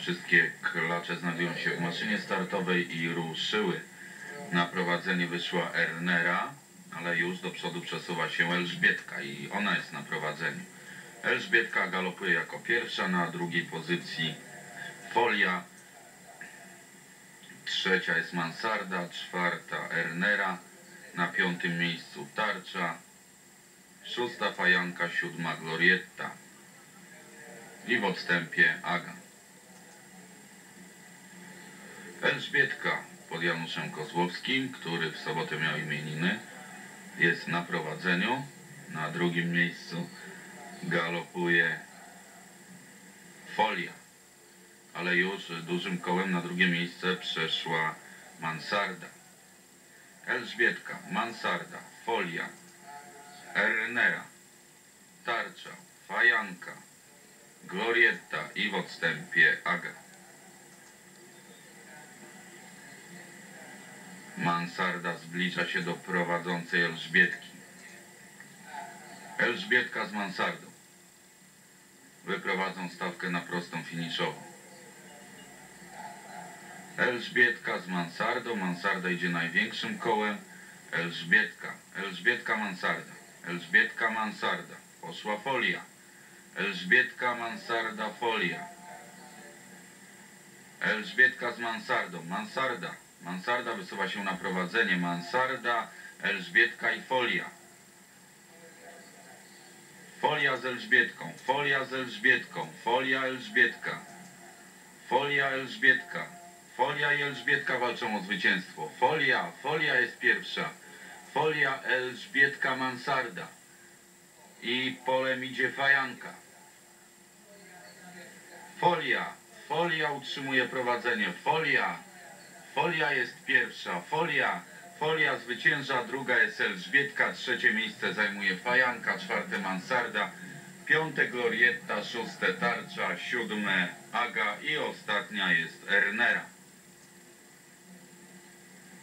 Wszystkie klacze znajdują się w maszynie startowej i ruszyły. Na prowadzenie wyszła Ernera, ale już do przodu przesuwa się Elżbietka i ona jest na prowadzeniu. Elżbietka galopuje jako pierwsza, na drugiej pozycji Folia, trzecia jest Mansarda, czwarta Ernera, na piątym miejscu Tarcza, szósta Fajanka, siódma Glorietta i w odstępie Aga. Elżbietka pod Januszem Kozłowskim, który w sobotę miał imieniny, jest na prowadzeniu. Na drugim miejscu galopuje Folia, ale już dużym kołem na drugie miejsce przeszła Mansarda. Elżbietka, Mansarda, Folia, Ernera, Tarcza, Fajanka, Glorietta i w odstępie Aga. Mansarda zbliża się do prowadzącej Elżbietki. Elżbietka z Mansardą. Wyprowadzą stawkę na prostą finiszową. Elżbietka z Mansardą. Mansarda idzie największym kołem. Elżbietka. Elżbietka Mansarda. Elżbietka Mansarda. Poszła folia. Elżbietka Mansarda folia. Elżbietka z Mansardą. Mansarda. Mansarda wysuwa się na prowadzenie. Mansarda, Elżbietka i folia. Folia z Elżbietką. Folia z Elżbietką. Folia Elżbietka. Folia Elżbietka. Folia i Elżbietka walczą o zwycięstwo. Folia, folia jest pierwsza. Folia Elżbietka Mansarda. I polem idzie fajanka. Folia, folia utrzymuje prowadzenie. Folia, folia jest pierwsza. Folia, folia zwycięża. Druga jest Elżbietka. Trzecie miejsce zajmuje fajanka. Czwarte Mansarda. Piąte Glorietta. Szóste Tarcza. Siódme Aga. I ostatnia jest Ernera.